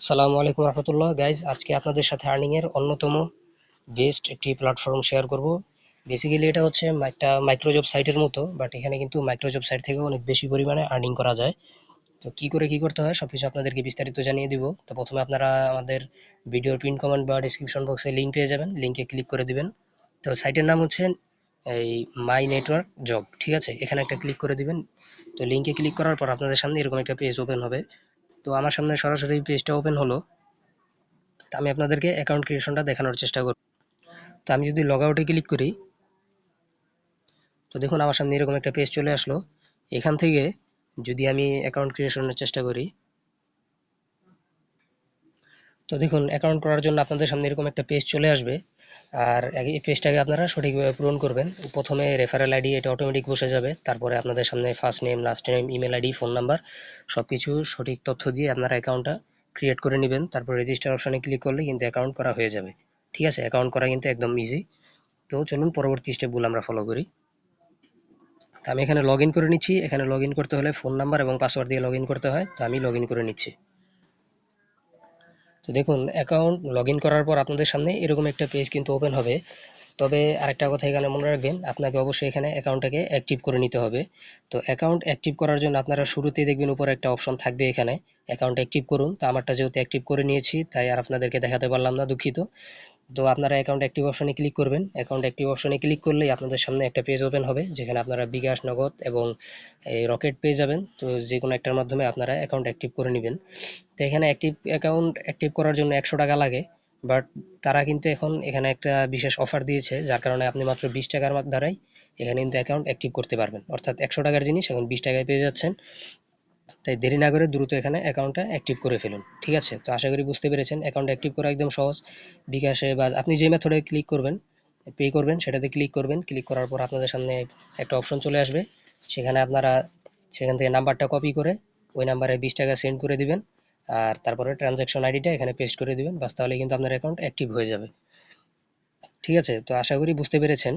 আসসালামু আলাইকুম রহমতুল্লাহ। গাইজ আজকে আপনাদের সাথে আর্নিং এর অন্যতম বেস্ট একটি প্ল্যাটফর্ম শেয়ার করব। বেসিক্যালি এটা হচ্ছে একটা মাইক্রোজব সাইটের মতো বাট এখানে কিন্তু মাইক্রোজব সাইট থেকে অনেক বেশি পরিমাণে আর্নিং করা যায়। তো কি করে কি করতে হয়, সবকিছু আপনাদেরকে বিস্তারিত জানিয়ে দিব। তো প্রথমে আপনারা আমাদের ভিডিওর পিন কমেন্ট বা ডিসক্রিপশন বক্সে লিঙ্ক পেয়ে যাবেন লিঙ্কে ক্লিক করে দিবেন। তো সাইটের নাম হচ্ছে এই মাই নেটওয়ার্ক জব ঠিক আছে? এখানে একটা ক্লিক করে দিবেন। তো লিঙ্কে ক্লিক করার পর আপনাদের সামনে এরকম একটা পেজ ওপেন হবে। তো আমার সামনে সরাসরি পেজটা ওপেন হলো, তো আমি আপনাদেরকে অ্যাকাউন্ট ক্রিয়েশনটা দেখানোর চেষ্টা করব। তো আমি যদি লগ আউটে ক্লিক করি, তো দেখুন আমার সামনে এরকম একটা পেজ চলে আসলো। এখান থেকে যদি আমি অ্যাকাউন্ট ক্রিয়েশনের চেষ্টা করি, তো দেখুন অ্যাকাউন্ট করার জন্য আপনাদের সামনে এরকম একটা পেজ চলে আসবে। আর এই পেজটাকে আপনারা সঠিকভাবে পূরণ করবেন। প্রথমে রেফারেল আইডি এটা অটোমেটিক বসে যাবে। তারপরে আপনাদের সামনে first name last name email ID phone number সব কিছু সঠিক তথ্য দিয়ে আপনারা অ্যাকাউন্টটা ক্রিয়েট করে নেবেন। তারপর রেজিস্টার অপশানে ক্লিক করলে কিন্তু অ্যাকাউন্ট করা হয়ে যাবে। ঠিক আছে? অ্যাকাউন্ট করা কিন্তু একদম ইজি তো চলুন পরবর্তী স্টেপগুলো আমরা ফলো করি। তো আমি এখানে লগ করে নিচ্ছি। এখানে লগ করতে হলে ফোন নাম্বার এবং পাসওয়ার্ড দিয়ে লগ করতে হয়। তো আমি লগ করে নিচ্ছি। তো দেখুন অ্যাকাউন্ট লগ করার পর আপনাদের সামনে এরকম একটা পেজ কিন্তু ওপেন হবে। তবে আরেকটা কথা এখানে মনে রাখবেন, আপনাকে অবশ্যই এখানে অ্যাকাউন্টটাকে অ্যাক্টিভ করে নিতে হবে। তো অ্যাকাউন্ট অ্যাক্টিভ করার জন্য আপনারা শুরুতেই দেখবেন উপরে একটা অপশন থাকবে এখানে অ্যাকাউন্ট অ্যাক্টিভ করুন। তো আমারটা যেহেতু অ্যাক্টিভ করে নিয়েছি, তাই আর আপনাদেরকে দেখাতে পারলাম না দুঃখিত। তো আপনারা অ্যাকাউন্ট অ্যাক্টিভ অপশনে ক্লিক করবেন। অ্যাকাউন্ট অ্যাক্টিভ অপশনে ক্লিক করলেই আপনাদের সামনে একটা পেজ ওপেন হবে, যেখানে আপনারা বিকাশ, নগদ এবং রকেট পেয়ে যাবেন। তো যে কোনো একটার মাধ্যমে আপনারা অ্যাকাউন্ট অ্যাক্টিভ করে নেবেন। তো এখানে অ্যাক্টিভ অ্যাকাউন্ট অ্যাক্টিভ করার জন্য একশো টাকা লাগে বাট তারা কিন্তু এখন এখানে একটা বিশেষ অফার দিয়েছে, যার কারণে আপনি মাত্র বিশ টাকার দ্বারাই এখানে কিন্তু অ্যাকাউন্ট অ্যাক্টিভ করতে পারবেন। অর্থাৎ একশো টাকার জিনিস এখন বিশ টাকায় পেয়ে যাচ্ছেন। তাই দেরি না করে দ্রুত এখানে অ্যাকাউন্টটা অ্যাক্টিভ করে ফেলুন, ঠিক আছে? তো আশা করি বুঝতে পেরেছেন অ্যাকাউন্ট অ্যাক্টিভ করা একদম সহজ। বিকাশে বা আপনি যে মেথডে ক্লিক করবেন পে করবেন, সেটাতে ক্লিক করবেন। ক্লিক করার পর আপনাদের সামনে একটা অপশন চলে আসবে। সেখানে আপনারা সেখান থেকে নাম্বারটা কপি করে ওই নাম্বারে বিশ টাকা সেন্ড করে দিবেন। আর তারপরে ট্রানজ্যাকশন আইডিটা এখানে পেস্ট করে দিবেন। বাস তাহলে কিন্তু আপনার অ্যাকাউন্ট অ্যাক্টিভ হয়ে যাবে। ঠিক আছে? তো আশা করি বুঝতে পেরেছেন।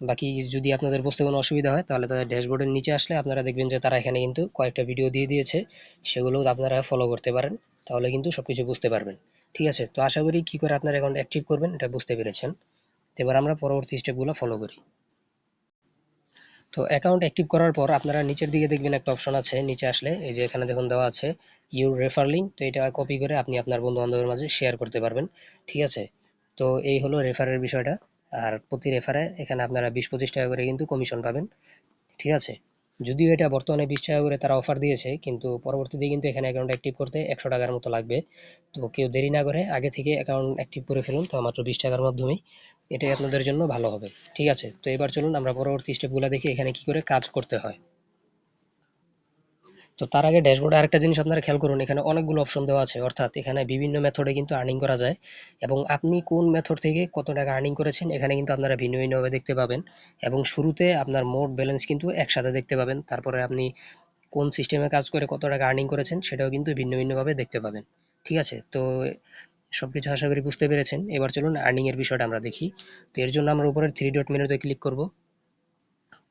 বাকি যদি আপনাদের বুঝতে কোনো অসুবিধা হয়, তাহলে তাদের ড্যাশবোর্ডের নিচে আসলে আপনারা দেখবেন যে তারা এখানে কিন্তু কয়েকটা ভিডিও দিয়ে দিয়েছে। সেগুলো আপনারা ফলো করতে পারেন, তাহলে কিন্তু সব কিছু বুঝতে পারবেন। ঠিক আছে? তো আশা করি কী করে আপনার অ্যাকাউন্ট অ্যাক্টিভ করবেন, এটা বুঝতে পেরেছেন। এবার আমরা পরবর্তী স্টেপগুলো ফলো করি। তো অ্যাকাউন্ট অ্যাক্টিভ করার পর আপনারা নিচের দিকে দেখবেন একটা অপশন আছে, নিচে আসলে এই যে এখানে দেখুন দেওয়া আছে ইউর রেফার লিঙ্ক তো এটা কপি করে আপনি আপনার বন্ধু বান্ধবের মাঝে শেয়ার করতে পারবেন। ঠিক আছে? তো এই হলো রেফারের বিষয়টা। আর প্রতি রেফারে এখানে আপনারা বিশ পঁচিশ টাকা করে কিন্তু কমিশন পাবেন। ঠিক আছে? যদিও এটা বর্তমানে বিশ টাকা করে তারা অফার দিয়েছে, কিন্তু পরবর্তীতে কিন্তু এখানে অ্যাকাউন্ট অ্যাক্টিভ করতে একশো টাকার মতো লাগবে। তো কেউ দেরি না করে আগে থেকে অ্যাকাউন্ট অ্যাক্টিভ করে ফেলুন, তো মাত্র বিশ টাকার মাধ্যমেই। এটাই আপনাদের জন্য ভালো হবে। ঠিক আছে? তো এবার চলুন আমরা পরবর্তী স্টেপগুলো দেখি, এখানে কি করে কাজ করতে হয়। তো তার আগে ড্যাশবোর্ডে আরেকটা জিনিস আপনারা খেয়াল করুন, এখানে অনেকগুলো অপশন দেওয়া আছে। অর্থাৎ এখানে বিভিন্ন মেথডে কিন্তু আর্নিং করা যায় এবং আপনি কোন মেথড থেকে কত টাকা আর্নিং করেছেন, এখানে কিন্তু আপনারা ভিন্ন ভিন্নভাবে দেখতে পাবেন এবং শুরুতে আপনার মোট ব্যালেন্স কিন্তু একসাথে দেখতে পাবেন। তারপরে আপনি কোন সিস্টেমে কাজ করে কত টাকা আর্নিং করেছেন, সেটাও কিন্তু ভিন্ন ভিন্নভাবে দেখতে পাবেন। ঠিক আছে? তো সব কিছু আশা করি বুঝতে পেরেছেন। এবার চলুন আর্নিং এর বিষয়টা আমরা দেখি। তো এর জন্য আমরা উপরের থ্রি ডট মেনুতে ক্লিক করব।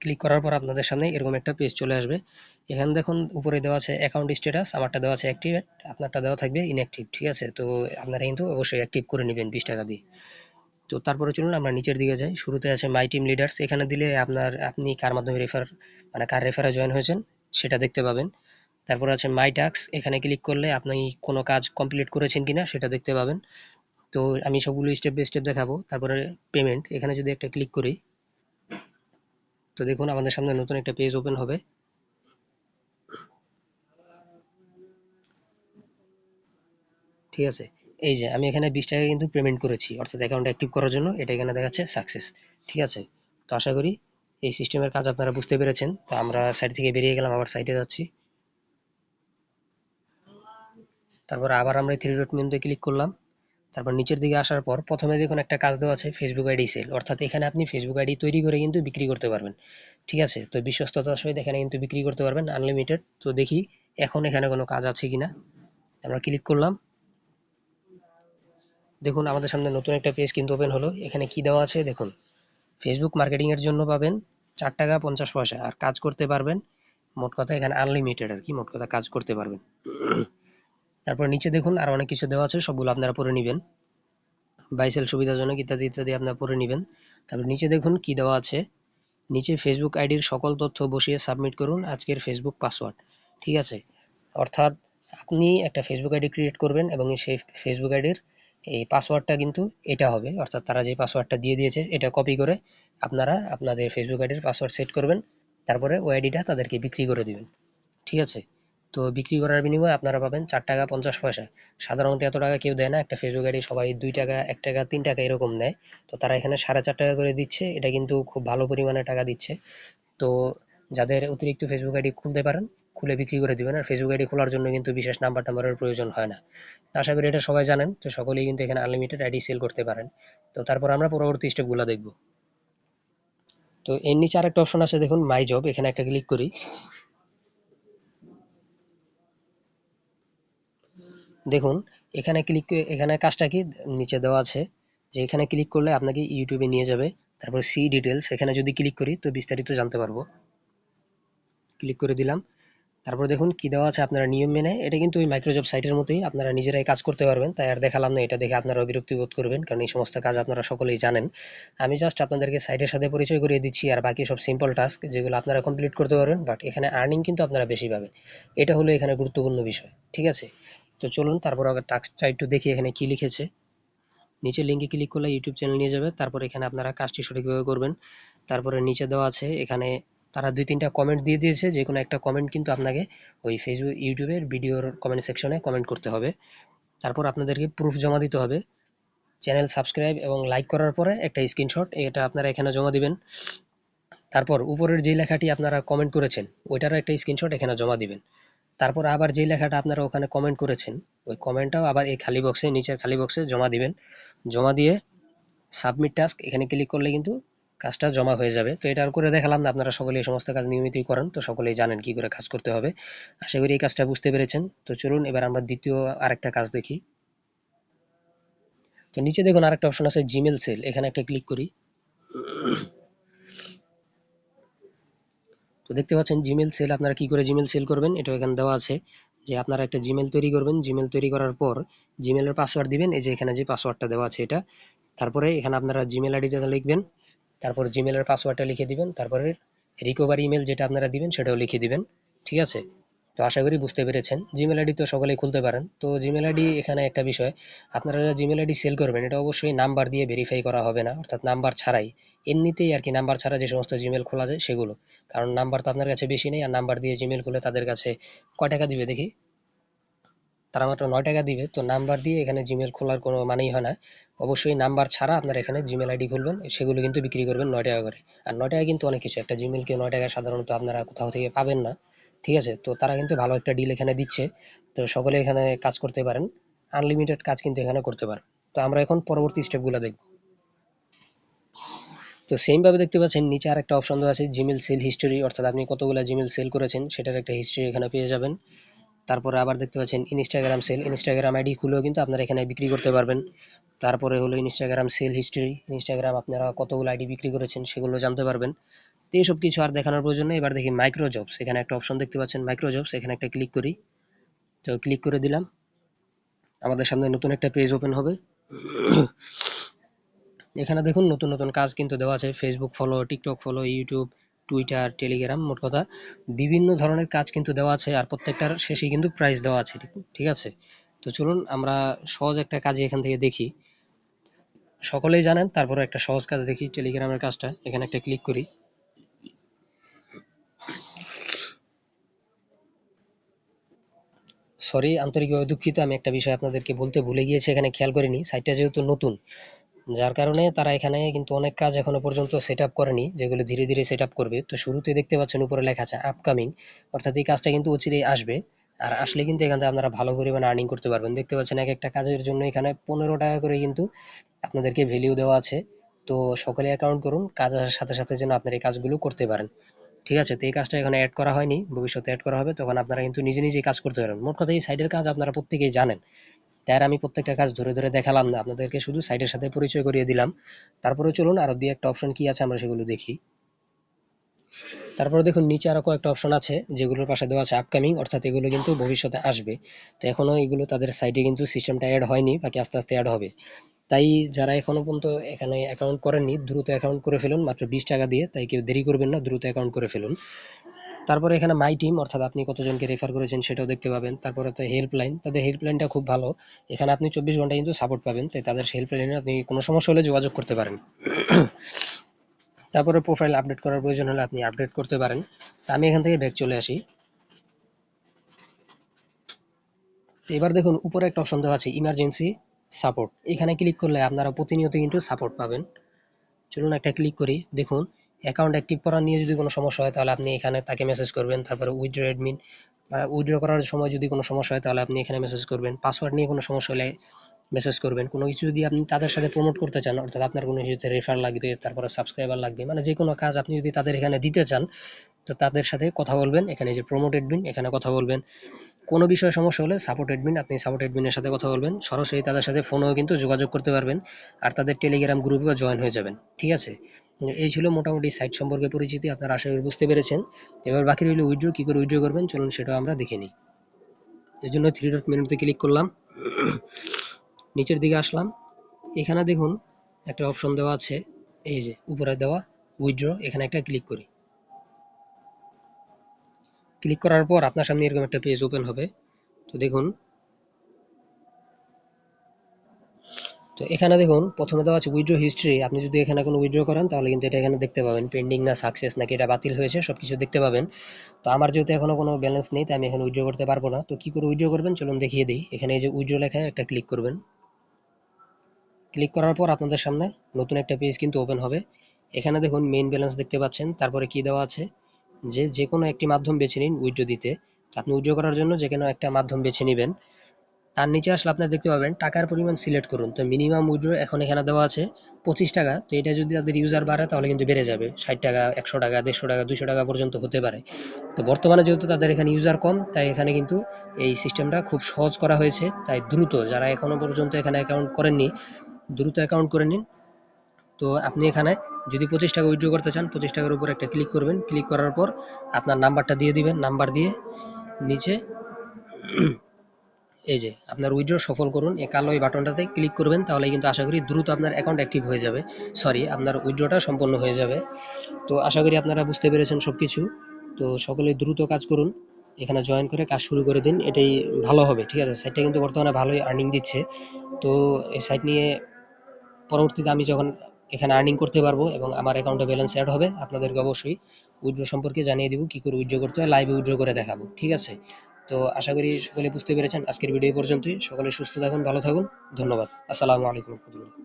ক্লিক করার পর আপনাদের সামনে এরকম একটা পেজ চলে আসবে। এখানে দেখুন, উপরে দেওয়া আছে অ্যাকাউন্ট স্ট্যাটাস আমারটা দেওয়া আছে অ্যাক্টিভেট আপনারটা দেওয়া থাকবে ইনঅ্যাক্টিভ ঠিক আছে? তো আপনারা কিন্তু অবশ্যই অ্যাক্টিভ করে নেবেন বিশ টাকা দিয়ে। তো তারপরে চলুন আমরা নিচের দিকে যাই। শুরুতে আছে মাই টিম লিডার্স এখানে দিলে আপনার, আপনি কার মাধ্যমে রেফার মানে কার রেফারে জয়েন হয়েছেন, সেটা দেখতে পাবেন। তারপর আছে মাই টাক্স এখানে ক্লিক করলে আপনি কোনো কাজ কমপ্লিট করেছেন কিনা সেটা দেখতে পাবেন। তো আমি সবগুলো স্টেপ বাই স্টেপ দেখাবো। তারপরে পেমেন্ট এখানে যদি একটা ক্লিক করি তো দেখুন, আমাদের সামনে নতুন একটা পেজ ওপেন হবে। ঠিক আছে? এই যে, আমি এখানে বিশ টাকা কিন্তু পেমেন্ট করেছি। অর্থাৎ অ্যাকাউন্ট অ্যাক্টিভ করার জন্য এটা এখানে দেখাচ্ছে সাকসেস ঠিক আছে? তো আশা করি এই সিস্টেমের কাজ আপনারা বুঝতে পেরেছেন। তো আমরা সাইট থেকে বেরিয়ে গেলাম, আবার সাইটে যাচ্ছি। তারপর আবার আমরা থ্রি ডট মেনুতে ক্লিক করলাম। তারপর নিচের দিকে আসার পর প্রথমে দেখুন একটা কাজ দেওয়া আছে ফেসবুক আইডি সেল অর্থাৎ এখানে আপনি ফেসবুক আইডি তৈরি করে কিন্তু বিক্রি করতে পারবেন। ঠিক আছে? তো বিশ্বস্ততার সহিত এখানে কিন্তু বিক্রি করতে পারবেন আনলিমিটেড তো দেখি এখন এখানে কোনো কাজ আছে কিনা। আমরা ক্লিক করলাম। দেখুন, আমাদের সামনে নতুন একটা পেজ কিন্তু ওপেন হলো। এখানে কি দেওয়া আছে? দেখুন ফেসবুক মার্কেটিংয়ের জন্য পাবেন চার টাকা পঞ্চাশ পয়সা। আর কাজ করতে পারবেন, মোট কথা এখানে আনলিমিটেড আর কি, মোট কথা কাজ করতে পারবেন। তারপর নিচে দেখুন আর অনেক কিছু দেওয়া আছে, সবগুলো আপনারা পড়ে নেবেন। বাইসেল সুবিধাজনক ইত্যাদি ইত্যাদি আপনারা পড়ে নেবেন। তারপর নিচে দেখুন কি দেওয়া আছে। নিচে ফেসবুক আইডির সকল তথ্য বসিয়ে সাবমিট করুন আজকের ফেসবুক পাসওয়ার্ড ঠিক আছে? অর্থাৎ আপনি একটা ফেসবুক আইডি ক্রিয়েট করবেন এবং সেই ফেসবুক আইডির এই পাসওয়ার্ডটা কিন্তু এটা হবে। অর্থাৎ তারা যে পাসওয়ার্ডটা দিয়ে দিয়েছে, এটা কপি করে আপনারা আপনাদের ফেসবুক আইডির পাসওয়ার্ড সেট করবেন। তারপরে ওই আইডিটা তাদেরকে বিক্রি করে দিবেন, ঠিক আছে? তো বিক্রি করার বিনিময়ে আপনারা পাবেন চার টাকা পঞ্চাশ পয়সা। সাধারণত এত টাকা কেউ দেয় না, একটা ফেসবুক আইডি সবাই দুই টাকা, এক টাকা, তিন টাকা এরকম নেয়। তো তারা এখানে সাড়ে চার টাকা করে দিচ্ছে, এটা কিন্তু খুব ভালো পরিমাণে টাকা দিচ্ছে। তো যাদের অতিরিক্ত ফেসবুক আইডি খুলতে পারেন, খুলে বিক্রি করে দিবেন। আর ফেসবুক আইডি খোলার জন্য কিন্তু বিশেষ নাম্বার টাম্বারের প্রয়োজন হয় না। আশা করি এটা সবাই জানেন, তো সকলেই কিন্তু এখানে আনলিমিটেড আইডি সেল করতে পারেন। তো তারপর আমরা পরবর্তী স্টেপগুলো দেখব। তো এর নিচে আরেকটা অপশন আছে, দেখুন মাই জব এখানে একটা ক্লিক করি। দেখুন, এখানে ক্লিক করে, এখানে কাজটা কি? নিচে দেওয়া আছে, যে এখানে ক্লিক করলে আপনাকে ইউটিউবে নিয়ে যাবে। তারপর সি ডিটেলস এখানে যদি ক্লিক করি, তো বিস্তারিত জানতে পারব। ক্লিক করে দিলাম। তারপর দেখুন, কি দেওয়া আছে আপনারা নিয়ম মেনে? এটা কিন্তু ওই মাইক্রোজব সাইটের মতোই, আপনারা নিজেরাই কাজ করতে পারবেন, তাই আর দেখালাম না, এটা দেখে আপনারা বিরক্তি বোধ করবেন, কারণ এই সমস্ত কাজ আপনারা সকলেই জানেন। আমি জাস্ট আপনাদেরকে সাইটের সাথে পরিচয় করিয়ে দিচ্ছি, আর বাকি সব সিম্পল টাস্ক যেগুলো আপনারা কমপ্লিট করতে পারবেন বাট এখানে আর্নিং কিন্তু আপনারা বেশি পাবেন। এটা হলো এখানে গুরুত্বপূর্ণ বিষয়, ঠিক আছে? তো চলুন, তারপর আগে টাস্কটা একটু দেখি এখানে কি লিখেছে। নিচে লিঙ্কে ক্লিক করলে ইউটিউব চ্যানেল নিয়ে যাবে। তারপর এখানে আপনারা কাজটি সঠিকভাবে করবেন। তারপরে নিচে দেওয়া আছে, এখানে তারা দুই তিনটা কমেন্ট দিয়ে দিয়েছে। যে কোনো একটা কমেন্ট কিন্তু আপনাকে ওই ফেসবুক ইউটিউবের ভিডিওর কমেন্ট সেকশনে কমেন্ট করতে হবে। তারপর আপনাদেরকে প্রুফ জমা দিতে হবে। চ্যানেল সাবস্ক্রাইব এবং লাইক করার পরে একটা স্ক্রিনশট এটা আপনারা এখানে জমা দিবেন। তারপর উপরের যে লেখাটি আপনারা কমেন্ট করেছেন, ওইটারও একটা স্ক্রিনশট এখানে জমা দিবেন। তারপর আবার যে লেখাটা আপনারা ওখানে কমেন্ট করেছেন, ওই কমেন্টটাও আবার এই খালি বক্সে নিচের খালি বক্সে জমা দিবেন। জমা দিয়ে সাবমিট টাস্ক এখানে ক্লিক করলে কিন্তু কাজটা জমা হয়ে যাবে। তো এটা আর করে দেখালাম না, আপনারা সকলে এই সমস্ত কাজ নিয়মিতই করেন, তো সকলেই জানেন কি করে কাজ করতে হবে। আশা করি এই কাজটা বুঝতে পেরেছেন। তো চলুন, এবার আমরা দ্বিতীয় আরেকটা কাজ দেখি। তো নিচে দেখুন আরেকটা অপশন আছে জিমেল সেল এখানে একটা ক্লিক করি। দেখতে পাচ্ছেন জিমেল সেল আপনারা কি করে জিমেল সেল করবেন? এটা এখানে দেওয়া আছে যে আপনারা একটা জিমেল তৈরি করবেন। জিমেল তৈরি করার পর জিমেলের পাসওয়ার্ড দিবেন। এই যে এখানে যে পাসওয়ার্ডটা দেওয়া আছে এটা। তারপরে এখানে আপনারা জিমেল আইডিটা লিখবেন। তারপর জিমেলের পাসওয়ার্ডটা লিখে দিবেন। তারপরে রিকভারি ইমেল যেটা আপনারা দিবেন সেটাও লিখে দিবেন। ঠিক আছে? তো আশা করি বুঝতে পেরেছেন। জিমেল আইডি তো সকলেই খুলতে পারেন। তো জিমেল আইডি এখানে একটা বিষয়, আপনারা জিমেল আইডি সেল করবেন, এটা অবশ্যই নাম্বার দিয়ে ভেরিফাই করা হবে না, অর্থাৎ নাম্বার ছাড়াই। এমনিতেই আর কি নাম্বার ছাড়া যে সমস্ত জিমেল খোলা যায় সেগুলো। কারণ নাম্বার তো আপনার কাছে বেশি নেই, আর নাম্বার দিয়ে জিমেল খুলে তাদের কাছে কয় টাকা দিবে দেখি? তারা মাত্র নয় টাকা দিবে, তো নাম্বার দিয়ে এখানে জিমেল খোলার কোনো মানেই হয় না। অবশ্যই নাম্বার ছাড়া আপনার এখানে জিমেল আইডি খুলবেন, সেগুলো কিন্তু বিক্রি করবেন নয় টাকা করে। আর নয় টাকা কিন্তু অনেক কিছু, একটা জিমেলকে নয় টাকা সাধারণত আপনারা কোথাও থেকে পাবেন না। ঠিক আছে? তো তারা কিন্তু ভালো একটা ডিল এখানে দিচ্ছে। তো সকলে এখানে কাজ করতে পারেন। আনলিমিটেড কাজ কিন্তু এখানে করতে পারেন। তো আমরা এখন পরবর্তী স্টেপগুলো দেখব। তো সেমভাবে দেখতে পাচ্ছেন, নিচে আর একটা অপশন দেওয়া আছে জিমেল সেল হিস্টোরি অর্থাৎ আপনি কতগুলো জিমেল সেল করেছেন, সেটার একটা হিস্ট্রি এখানে পেয়ে যাবেন। তারপরে আবার দেখতে পাচ্ছেন ইনস্টাগ্রাম সেল ইনস্টাগ্রাম আইডি খুলেও কিন্তু আপনারা এখানে বিক্রি করতে পারবেন। তারপরে হলো ইনস্টাগ্রাম সেল হিস্ট্রি ইনস্টাগ্রাম আপনারা কতগুলো আইডি বিক্রি করেছেন সেগুলো জানতে পারবেন। তো এইসব কিছু আর দেখানোর প্রয়োজন নেই। এবার দেখি মাইক্রো জবস এখানে একটা অপশন দেখতে পাচ্ছেন মাইক্রো জবস এখানে একটা ক্লিক করি। তো ক্লিক করে দিলাম। আমাদের সামনে নতুন একটা পেজ ওপেন হবে। এখানে দেখুন নতুন নতুন কাজ কিন্তু দেওয়া আছে। Facebook follow TikTok follow YouTube Twitter Telegram মোট কথা, বিভিন্ন ধরনের কাজ কিন্তু দেওয়া আছে আর প্রত্যেকটার শেষে কিন্তু প্রাইস দেওয়া আছে, ঠিক আছে? তো চলুন আমরা সহজ একটা কাজ এখান থেকে দেখি। সকলেই জানেন তারপরে একটা সহজ কাজ দেখি টেলিগ্রামের কাজটা। এখানে একটা ক্লিক করি। সরি আন্তরিকভাবে দুঃখিত, আমি একটা বিষয় আপনাদেরকে বলতে ভুলে গিয়েছি, এখানে খেয়াল করিনি। সাইটটা যেহেতু নতুন যার কারণে তারা এখানে কিন্তু অনেক কাজ এখনও পর্যন্ত সেট করেনি, যেগুলো ধীরে ধীরে সেট করবে। তো শুরুতে দেখতে পাচ্ছেন উপরে লেখা আছে আপকামিং অর্থাৎ এই কাজটা কিন্তু অচিরেই আসবে। আর আসলে কিন্তু এখান থেকে আপনারা ভালো পরিমাণে আর্নিং করতে পারবেন। দেখতে পাচ্ছেন এক একটা কাজের জন্য এখানে পনেরো টাকা করে কিন্তু আপনাদেরকে ভ্যালিউ দেওয়া আছে। তো সকলে অ্যাকাউন্ট করুন, কাজ আসার সাথে সাথে যেন আপনার এই কাজগুলো করতে পারেন। ঠিক আছে, তো এই কাজটা এখানে অ্যাড করা হয়নি, ভবিষ্যতে অ্যাড করা হবে, তখন আপনারা কিন্তু নিজে নিজেই কাজ করতে পারবেন। মোট কথা এই সাইডের কাজ আপনারা প্রত্যেকেই জানেন। তাই আর আমি প্রত্যেকটা কাজ ধরে ধরে দেখালাম না। আপনাদেরকে শুধু সাইটের সাথে পরিচয় করিয়ে দিলাম। তারপরে চলুন আরও দুই একটা অপশন কি আছে আমরা সেগুলো দেখি। তারপরে দেখুন, নিচে আরও কয়েকটা অপশন আছে, যেগুলোর পাশে দেওয়া আছে আপকামিং অর্থাৎ এগুলো কিন্তু ভবিষ্যতে আসবে। তো এখনও এগুলো তাদের সাইটে কিন্তু সিস্টেমটা অ্যাড হয়নি, বাকি আস্তে আস্তে অ্যাড হবে। তাই যারা এখনও পর্যন্ত এখানে অ্যাকাউন্ট করেননি, দ্রুত অ্যাকাউন্ট করে ফেলুন, মাত্র বিশ টাকা দিয়ে। তাই কেউ দেরি করবেন না, দ্রুত অ্যাকাউন্ট করে ফেলুন। তারপরে এখানে মাই টিম অর্থাৎ আপনি কতজনকে রেফার করেছেন সেটাও দেখতে পাবেন। তারপরে তো হেল্পলাইন তাদের হেল্পলাইনটা খুব ভালো। এখানে আপনি চব্বিশ ঘণ্টা কিন্তু সাপোর্ট পাবেন, তাই তাদের হেল্পলাইনে আপনি কোনো সমস্যা হলে যোগাযোগ করতে পারেন। তারপরে প্রোফাইল আপডেট করার প্রয়োজন হলে আপনি আপডেট করতে পারেন। তা আমি এখান থেকে ব্যাক চলে আসি। তো এবার দেখুন, উপরে একটা অপশন দেওয়া আছে ইমার্জেন্সি সাপোর্ট এখানে ক্লিক করলে আপনারা প্রতিনিয়ত কিন্তু সাপোর্ট পাবেন। চলুন একটা ক্লিক করি, দেখুন। অ্যাকাউন্ট অ্যাক্টিভ করা নিয়ে যদি কোনো সমস্যা হয়, তাহলে আপনি এখানে তাকে মেসেজ করবেন। তারপরে উইথড্র অ্যাডমিন উইথড্র করার সময় যদি কোনো সমস্যা হয়, তাহলে আপনি এখানে মেসেজ করবেন। পাসওয়ার্ড নিয়ে কোনো সমস্যা হলে মেসেজ করবেন। কোনো কিছু যদি আপনি তাদের সাথে প্রমোট করতে চান, অর্থাৎ আপনার কোনো কিছুতে রেফার লাগবে, তারপরে সাবস্ক্রাইবার লাগবে মানে যে কোনো কাজ আপনি যদি তাদের এখানে দিতে চান, তো তাদের সাথে কথা বলবেন। এখানে যে প্রমোট অ্যাডমিন এখানে কথা বলবেন। কোনো বিষয়ে সমস্যা হলে সাপোর্ট অ্যাডমিন আপনি সাপোর্ট অ্যাডমিনের সাথে কথা বলবেন। সরাসরি তাদের সাথে ফোনেও কিন্তু যোগাযোগ করতে পারবেন। আর তাদের টেলিগ্রাম গ্রুপেও জয়েন হয়ে যাবেন। ঠিক আছে? এই ছিল মোটামুটি সাইট সম্পর্কে পরিচিতি, আপনারা আশা করি বুঝতে পেরেছেন। এবার বাকি রইল উইড্রো কী করে উইড্রো করবেন, চলুন সেটাও আমরা দেখে নিই। এই জন্য থ্রি ডট মেনুতে ক্লিক করলাম। নিচের দিকে আসলাম। এখানে দেখুন, একটা অপশন দেওয়া আছে, এই যে, উপরে দেওয়া উইড্রো এখানে একটা ক্লিক করি। ক্লিক করার পর আপনার সামনে এরকম একটা পেজ ওপেন হবে। তো দেখুন তো এখানে দেখুন, প্রথমে দেওয়া আছে উইড্রো হিস্ট্রি আপনি যদি এখানে কোনো উইড্রো করেন, তাহলে কিন্তু এটা এখানে দেখতে পাবেন। পেন্ডিং না সাকসেস নাকি এটা বাতিল হয়েছে সব কিছু দেখতে পাবেন। তো আমার যেহেতু এখনও কোনো ব্যালেন্স নেই, তাই আমি এখানে উইড্রো করতে পারব না। তো কী করে উইড্রো করবেন? চলুন দেখিয়ে দিই। এখানে এই যে উইড্রো লেখায় একটা ক্লিক করবেন। ক্লিক করার পর আপনাদের সামনে নতুন একটা পেজ কিন্তু ওপেন হবে। এখানে দেখুন মেইন ব্যালেন্স দেখতে পাচ্ছেন। তারপরে কি দেওয়া আছে? যে যে কোনো একটি মাধ্যম বেছে নিন উইড্রো দিতে। আপনি উইড্রো করার জন্য যে কোনো একটা মাধ্যম বেছে নেবেন। তার নিচে আসলে আপনারা দেখতে পাবেন, টাকার পরিমাণ সিলেক্ট করুন। তো মিনিমাম উইড্রো এখন এখানে দেওয়া আছে পঁচিশ টাকা। তো এটা যদি তাদের ইউজার বাড়ে তাহলে কিন্তু বেড়ে যাবে। ষাট টাকা, একশো টাকা, দেড়শো টাকা দুশো টাকা পর্যন্ত হতে পারে। তো বর্তমানে যেহেতু তাদের এখানে ইউজার কম, তাই এখানে কিন্তু এই সিস্টেমটা খুব সহজ করা হয়েছে। তাই দ্রুত, যারা এখনও পর্যন্ত এখানে অ্যাকাউন্ট করেননি, দ্রুত অ্যাকাউন্ট করে নিন। তো আপনি এখানে যদি পঁচিশ টাকা উইড্রো করতে চান, পঁচিশ টাকার উপর একটা ক্লিক করবেন। ক্লিক করার পর আপনার নাম্বারটা দিয়ে দিবেন নাম্বার দিয়ে নিচে এই যে, আপনার উইথড্র সফল করুন, এই কালো এই বাটনটাতে ক্লিক করবেন, তাহলে কিন্তু আশা করি দ্রুত আপনার অ্যাকাউন্ট অ্যাক্টিভ হয়ে যাবে। সরি আপনার উইথড্রটা সম্পন্ন হয়ে যাবে। তো আশা করি আপনারা বুঝতে পেরেছেন সব কিছু তো সকলে দ্রুত কাজ করুন, এখানে জয়েন করে কাজ শুরু করে দিন, এটাই ভালো হবে, ঠিক আছে? সাইটটা কিন্তু বর্তমানে ভালোই আর্নিং দিচ্ছে। তো এই সাইট নিয়ে পরবর্তীতে আমি যখন এখানে আর্নিং করতে পারব এবং আমার অ্যাকাউন্টে ব্যালেন্স অ্যাড হবে, আপনাদেরকে অবশ্যই উইড্রো সম্পর্কে জানিয়ে দিব, কী করে উইথড্র করতে হয় লাইভে উইথড্র করে দেখাবো, ঠিক আছে? তো আশা করি সকলে বুঝতে পেরেছেন। আজকের ভিডিও পর্যন্তই। সকলে সুস্থ থাকুন, ভালো থাকুন। ধন্যবাদ। আসসালামু আলাইকুম রহমতুল্লাহ।